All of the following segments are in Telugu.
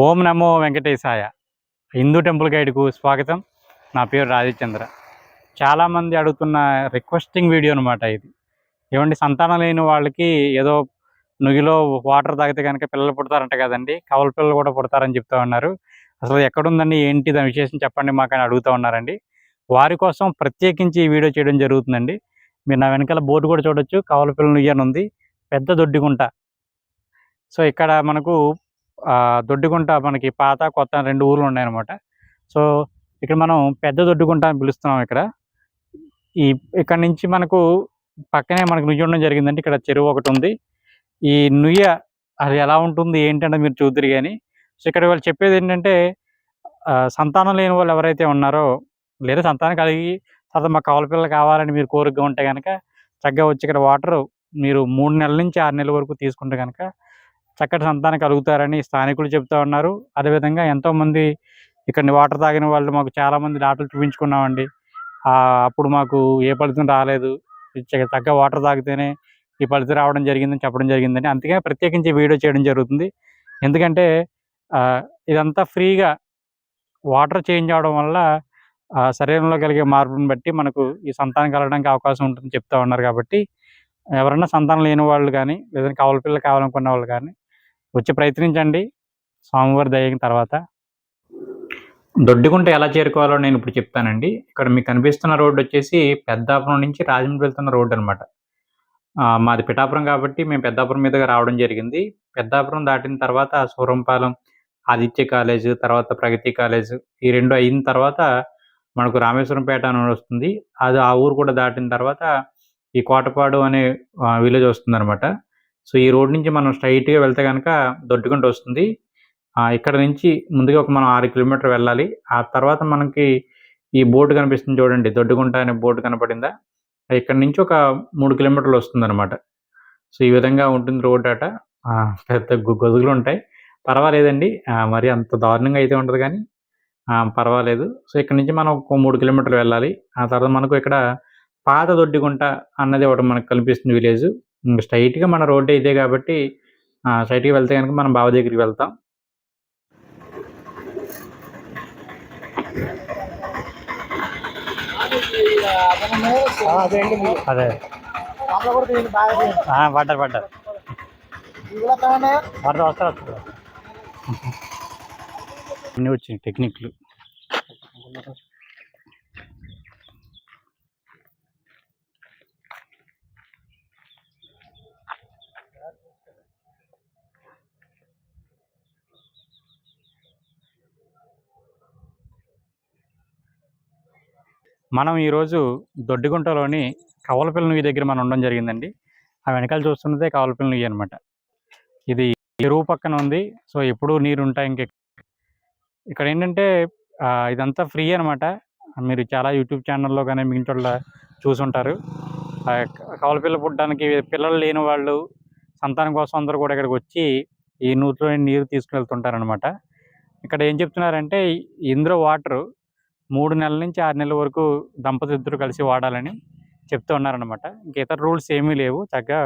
ఓం నమో వెంకటేశాయ. హిందూ టెంపుల్ గైడ్కు స్వాగతం. నా పేరు రాజచంద్ర. చాలామంది అడుగుతున్న రిక్వెస్టింగ్ వీడియో అనమాట ఇది. ఏమండి సంతానం లేని వాళ్ళకి ఏదో నుగిలో వాటర్ తాగితే కనుక పిల్లలు పుడతారంట కదండి కవల పిల్లలు కూడా పుడతారని చెప్తా ఉన్నారు. అసలు ఎక్కడుందండి ఏంటి దాని విశేషం చెప్పండి మాకు అని అడుగుతూ ఉన్నారండి. వారి కోసం ప్రత్యేకించి ఈ వీడియో చేయడం జరుగుతుందండి. మీరు నా వెనకాల బోర్డు కూడా చూడొచ్చు. కవల పిల్లలు నుయ్యి అని ఉంది పెద్ద దొడ్డిగుంట. సో ఇక్కడ మనకు దొడ్డిగుంట మనకి పాత కొత్త రెండు ఊర్లు ఉన్నాయన్నమాట. సో ఇక్కడ మనం పెద్ద దొడ్డుగుంట అని పిలుస్తున్నాం ఇక్కడ. ఈ ఇక్కడ నుంచి మనకు పక్కనే మనకు నుయ్య ఉండడం జరిగిందంటే ఇక్కడ చెరువు ఒకటి ఉంది. ఈ నుయ్య అది ఎలా ఉంటుంది ఏంటంటే మీరు చూద్దరు కానీ సో ఇక్కడ వాళ్ళు చెప్పేది ఏంటంటే సంతానం లేని వాళ్ళు ఎవరైతే ఉన్నారో లేదా సంతానం కలిగి తర్వాత మా కవల పిల్లలు కావాలని మీరు కోరికగా ఉంటే కనుక చక్కగా వచ్చి ఇక్కడ వాటర్ మీరు మూడు నెలల నుంచి ఆరు నెలల వరకు తీసుకుంటే కనుక చక్కటి సంతానం కలుగుతారని స్థానికులు చెప్తా ఉన్నారు. అదేవిధంగా ఎంతోమంది ఇక్కడ వాటర్ తాగిన వాళ్ళు మాకు చాలామంది డాక్టర్లు చూపించుకున్నామండి. అప్పుడు మాకు ఏ ఫలితం రాలేదు. చక్క- వాటర్ తాగితేనే ఈ ఫలితం రావడం జరిగిందని చెప్పడం జరిగిందని అందుకే ప్రత్యేకించి వీడియో చేయడం జరుగుతుంది. ఎందుకంటే ఇదంతా ఫ్రీగా వాటర్ చేంజ్ అవడం వల్ల శరీరంలో కలిగే మార్పుని బట్టి మనకు ఈ సంతానం కలగడానికి అవకాశం ఉంటుందని చెప్తా ఉన్నారు కాబట్టి ఎవరైనా సంతానం లేని వాళ్ళు కానీ లేదంటే కవల పిల్లలు కావాలనుకున్న వాళ్ళు కానీ వచ్చి ప్రయత్నించండి. స్వామివారి దయ్యిన తర్వాత. దొడ్డిగుంట ఎలా చేరుకోవాలో నేను ఇప్పుడు చెప్తానండి. ఇక్కడ మీకు కనిపిస్తున్న రోడ్డు వచ్చేసి పెద్దాపురం నుంచి రాజమండ్రి వెళ్తున్న రోడ్డు అనమాట మాది పిఠాపురం కాబట్టి మేము పెద్దాపురం మీదుగా రావడం జరిగింది. పెద్దాపురం దాటిన తర్వాత సూరంపాలెం ఆదిత్య కాలేజ్ తర్వాత ప్రగతి కాలేజ్ ఈ రెండు అయిన తర్వాత మనకు రామేశ్వరంపేట అని వస్తుంది. అది ఆ ఊరు కూడా దాటిన తర్వాత ఈ కోటపాడు అనే విలేజ్ వస్తుంది అనమాట సో ఈ రోడ్ నుంచి మనం స్ట్రైట్గా వెళ్తే కనుక దొడ్డిగుంట వస్తుంది. ఇక్కడ నుంచి ముందుగా ఒక మనం ఆరు కిలోమీటర్ వెళ్ళాలి. ఆ తర్వాత మనకి ఈ బోర్డు కనిపిస్తుంది చూడండి. దొడ్డుకుంట అనే బోర్డు కనపడిందా? ఇక్కడ నుంచి ఒక మూడు కిలోమీటర్లు వస్తుంది అనమాట సో ఈ విధంగా ఉంటుంది రోడ్ అట. పెద్ద గొదుగులు ఉంటాయి. పర్వాలేదండి. మరి అంత దారుణంగా అయితే ఉండదు కానీ పర్వాలేదు. సో ఇక్కడ నుంచి మనం ఒక మూడు కిలోమీటర్లు వెళ్ళాలి. ఆ తర్వాత మనకు ఇక్కడ పాత దొడ్డిగుంట అన్నది ఒకటి మనకు కనిపిస్తుంది విలేజ్. స్ట్రైట్గా మన రోడ్డు ఇదే కాబట్టి స్ట్రైట్గా వెళ్తే కనుక మనం బావ దగ్గరికి వెళ్తాం. అదే. పడ్డారు పడ్డారు పడతారు వస్తారు? వస్తారు? అన్నీ వచ్చినాయి టెక్నిక్లు. మనం ఈరోజు దొడ్డిగుంటలోని కవలపిల్ల నుయ్యి దగ్గర మనం ఉండడం జరిగిందండి. ఆ వెనకాల చూస్తున్నదే కవలపిల్ల నుయ్యి అనమాట ఇది చెరువు పక్కన ఉంది. సో ఎప్పుడూ నీరు ఉంటాయి ఇంక ఇక్కడ ఏంటంటే ఇదంతా ఫ్రీ అనమాట మీరు చాలా యూట్యూబ్ ఛానల్లో కానీ మిగిలిన చోట్ల చూసుంటారు. ఆ, కవలపిల్ల పుట్టడానికి పిల్లలు లేని వాళ్ళు సంతానం కోసం అందరూ కూడా ఇక్కడికి వచ్చి ఈ నూతిలో నీరు తీసుకువెళ్తుంటారు వెళ్తుంటారనమాట ఇక్కడ ఏం చెప్తున్నారంటే ఇందులో వాటర్ మూడు నెలల నుంచి ఆరు నెలల వరకు దంపతులు ఇద్దరు కలిసి వాడాలని చెప్తూ ఉన్నారనమాట ఇంక ఇతర రూల్స్ ఏమీ లేవు. చక్కగా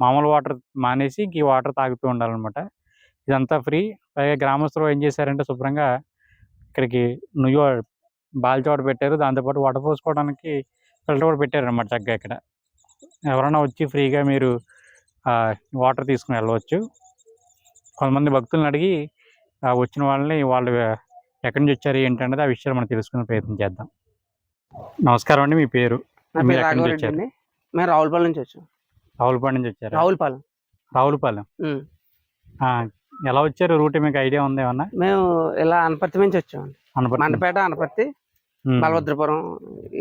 మామూలు వాటర్ మానేసి ఇంక ఈ వాటర్ తాగుతూ ఉండాలన్నమాట. ఇదంతా ఫ్రీ. పైగా గ్రామస్తులు ఏం చేశారంటే శుభ్రంగా ఇక్కడికి నుయ్యి బాల్చోట పెట్టారు. దాంతోపాటు వాటర్ పోసుకోవడానికి ఫిల్టర్ కూడా పెట్టారు అనమాట చక్కగా ఇక్కడ. ఎవరైనా వచ్చి ఫ్రీగా మీరు వాటర్ తీసుకుని వెళ్ళవచ్చు. కొంతమంది భక్తులను అడిగి వచ్చిన వాళ్ళని వాళ్ళు ఎక్కడి నుంచి వచ్చారు ఏంటన్నది ఆ విషయాలు మనం తెలుసుకునే ప్రయత్నం చేద్దాం. నమస్కారం అండి మీ పేరు? మీరు ఎక్కడి నుంచి వచ్చారు? మేము రావులపాలెం నుంచి వచ్చాం. రావులపాడు నుంచి వచ్చారు? రావులపాలెం. రావులపాలెం. ఎలా వచ్చారు రూట్? మీకు ఐడియా ఉంది ఏమన్నా? మేము ఇలా అనపర్తి నుంచి వచ్చాం. అనపర్తి. మండపేట అనపర్తి. బలభద్రపురం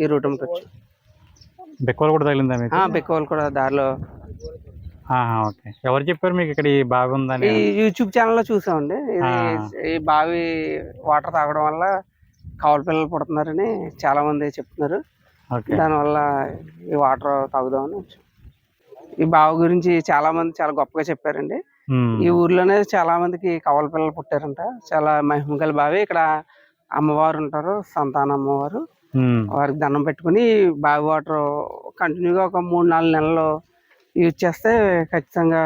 ఈ రూట్ వచ్చాం. బెక్కవలు కూడా తగిలిందా మీకు? బెక్కవాళ్ళు కూడా దారిలో ఓకే. ఎవరు చెప్పారు మీకు ఇక్కడ ఈ బాగుందని ఈ యూట్యూబ్ ఛానల్లో చూసామండి. ఇది. ఈ బావి వాటర్ తాగడం వల్ల కవల పిల్లలు పుడుతున్నారని చాలా మంది చెప్తున్నారు దానివల్ల ఈ వాటర్ తాగుదామని ఈ బావి గురించి చాలా మంది చాలా గొప్పగా చెప్పారండి. ఈ ఊర్లోనే చాలా మందికి కవల పిల్లలు పుట్టారంట. చాలా మహిమ గల బావి. ఇక్కడ అమ్మవారు ఉంటారు సంతాన అమ్మవారు. వారికి దండం పెట్టుకుని బావి వాటర్ కంటిన్యూగా ఒక మూడు నాలుగు నెలలు యూజ్ చేస్తే ఖచ్చితంగా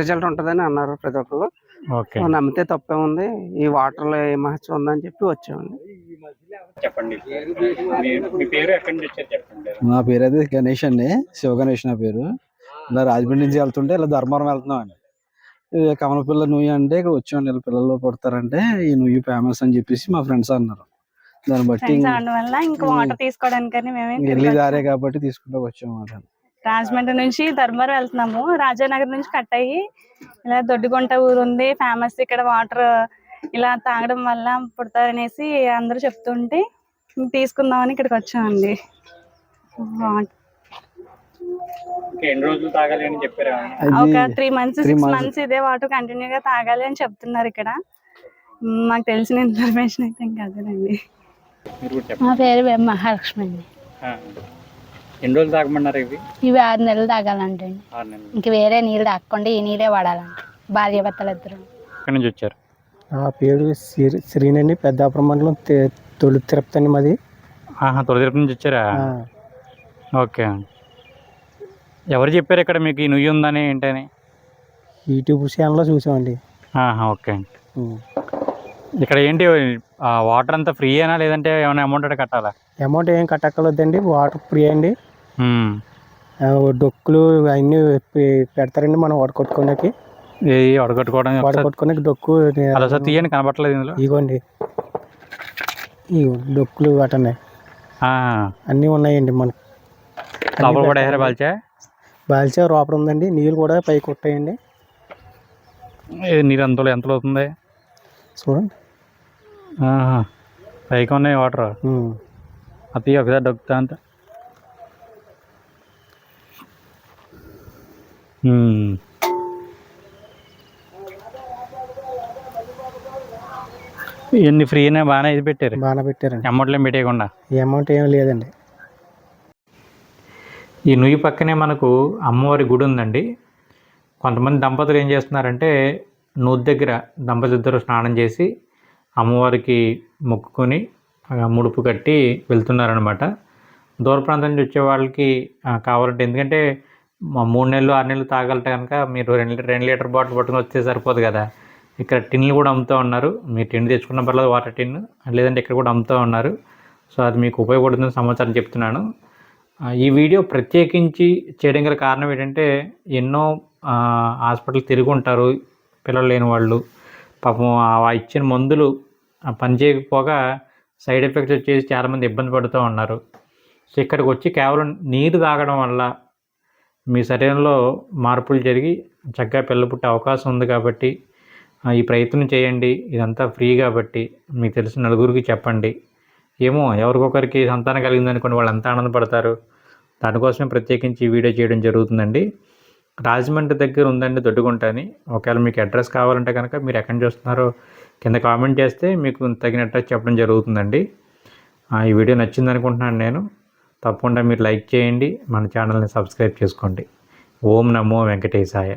రిజల్ట్ ఉంటుందని అన్నారు ప్రతి ఒక్కరు. ఓకే. నమ్మితే తప్పే ఉంది. ఈ వాటర్లో ఏ మహత్వం ఉందని చెప్పి వచ్చామండి. చెప్పండి. మీ పేరు ఎక్కడి నుంచి వచ్చారు చెప్పండి. నా పేరు అయితే గణేష్ అండి. శివ గణేష్ నా పేరు. ఇలా రాజమండ్రి నుంచి వెళ్తుంటే ఇలా ధర్మవరం వెళ్తున్నాం అండి ఈ కమలపిల్ల నుయ్యి అంటే ఇక్కడ వచ్చామండి. ఇలా పిల్లలు పడతారంటే ఈ నుయ్యి ఫేమస్ అని చెప్పేసి మా ఫ్రెండ్స్ అన్నారు. దాన్ని బట్టి వెళ్ళి దారే కాబట్టి తీసుకుంటూ వచ్చాం అన్నమాట రాజమండ్రి నుంచి ధర్మవరం వెళ్తున్నాము. రాజానగర్ నుంచి కట్ అయ్యి ఇలా దొడ్డిగుంట ఊరు ఉంది. ఫేమస్ ఇక్కడ వాటర్ ఇలా తాగడం వల్ల పుడతారనేసి అందరూ చెప్తుంటే తీసుకుందామని ఇక్కడికి వచ్చామండి. వా- ఇంకా ఎన్ని రోజులు తాగాలి అని చెప్పారా? ఒక three months three six months. Months ఇదే వాటర్ కంటిన్యూ గా తాగాలి అని చెప్తున్నారు ఇక్కడ. మాకు తెలిసిన ఇన్ఫర్మేషన్ అయితే ఇంకా అదేనండి. మీరు కూడా చెప్పండి. మా పేరు మహాలక్ష్మి అండి. ఎన్ని రోజులు తాగమన్నారు ఇవి? ఇవి ఆరు నెలలు తాగాలంటే ఆరు నెలలు. ఇంక వేరే నీళ్ళు తాగకుండా ఈ నీళ్ళే వాడాలంట. భార్య భర్తలు ఇద్దరు. ఎక్కడి నుంచి వచ్చారు? నా పేరు శ్రీ శ్రీనండి పెద్దాపురం మండలం తే- తొలి తిరుపతి అండి మాది. ఆహా తొలిదిరపు నుంచి వచ్చారా? ఆ, ఓకే. ఎవరు చెప్పారు ఇక్కడ మీకు ఈ నుయ్యి ఉందని ఏంటని? యూట్యూబ్ ఛానల్లో చూసామండి. ఆహా ఓకే. ఉం. ఇక్కడ ఏంటి ఆ వాటర్ అంతా ఫ్రీయేనా లేదంటే ఏమైనా అమౌంట్ అంటే కట్టాలా? అమౌంట్ ఏం కట్టక్కర్లేదండి వాటర్ ఫ్రీ అండి. ఆ, డొక్కులు అవన్నీ పె- పెడతారండి మనం వడకొట్టుకోడానికి ఒకసారి- వడకొట్టుకోడానికి డొక్కు అలా తీయండి కనబట్టలేదు ఇందులో? ఇగోండి. ఈ డొక్కులు వాటన్నాయి ఆ, అన్నీ ఉన్నాయండి మనకి లోపల కూడా వేసారా బాల్చా? బాల్చా లోపల ఉందండి. నీళ్ళు కూడా పైకి కొట్టాయండి నీరు ఎంతలో ఎంతలో అవుతుంది? చూడండి. పైకి ఉన్నాయి వాటర్. అది ఒకసారి దొక్కుతా అంత ఇవన్నీ ఫ్రీనే బాగానే ఇది పెట్టారు. బాగానే పెట్టారండి. అమౌంట్లు ఏం పెట్టేయకుండా. ఈ అమౌంట్ ఏం లేదండి. ఈ నుయ్యి పక్కనే మనకు అమ్మవారి గుడి ఉందండి. కొంతమంది దంపతులు ఏం చేస్తున్నారంటే నూతి దగ్గర దంపతులు ఇద్దరు స్నానం చేసి అమ్మవారికి మొక్కుకొని ముడుపు కట్టి వెళ్తున్నారనమాట దూర ప్రాంతం నుంచి వచ్చే వాళ్ళకి కావాలంటే. ఎందుకంటే మూడు నెలలు ఆరు నెలలు తాగాలంటే కనుక మీరు రెండు రెండు లీటర్ బాటిల్ పట్టుకుని వస్తే సరిపోదు కదా. ఇక్కడ టిన్లు కూడా అమ్ముతూ ఉన్నారు. మీరు టిన్ తెచ్చుకున్న పర్లేదు వాటర్ టిన్. లేదంటే ఇక్కడ కూడా అమ్ముతూ ఉన్నారు. సో అది మీకు ఉపయోగపడుతుందని సమాచారం చెప్తున్నాను. ఈ వీడియో ప్రత్యేకించి చేయడం గల కారణం ఏంటంటే ఎన్నో హాస్పిటల్ తిరిగి ఉంటారు పిల్లలు లేని వాళ్ళు. పాపం ఆ ఇచ్చిన మందులు ఆ, పని చేయకపోగా సైడ్ ఎఫెక్ట్స్ వచ్చేసి చాలామంది ఇబ్బంది పడుతూ ఉన్నారు. సో ఇక్కడికి వచ్చి కేవలం నీరు తాగడం వల్ల మీ శరీరంలో మార్పులు జరిగి చక్కగా పిల్ల పుట్టే అవకాశం ఉంది కాబట్టి ఈ ప్రయత్నం చేయండి. ఇదంతా ఫ్రీ కాబట్టి మీకు తెలిసిన నలుగురికి చెప్పండి. ఏమో ఎవరికొకరికి సంతానం కలిగింది అనుకోండి వాళ్ళు ఎంత ఆనందపడతారు. దానికోసమే ప్రత్యేకించి వీడియో చేయడం జరుగుతుందండి. రాజమండ్రి దగ్గర ఉందండి దొడ్డుగుంట అని. ఒకవేళ మీకు అడ్రస్ కావాలంటే కనుక మీరు ఎక్కడ నుంచి కింద కామెంట్ చేస్తే మీకు తగిన అడ్రస్ చెప్పడం జరుగుతుందండి. ఈ వీడియో నచ్చింది అనుకుంటున్నాను నేను. తప్పకుండా మీరు లైక్ చేయండి. మన ఛానల్ని సబ్స్క్రైబ్ చేసుకోండి. ఓం నమో వెంకటేశాయ.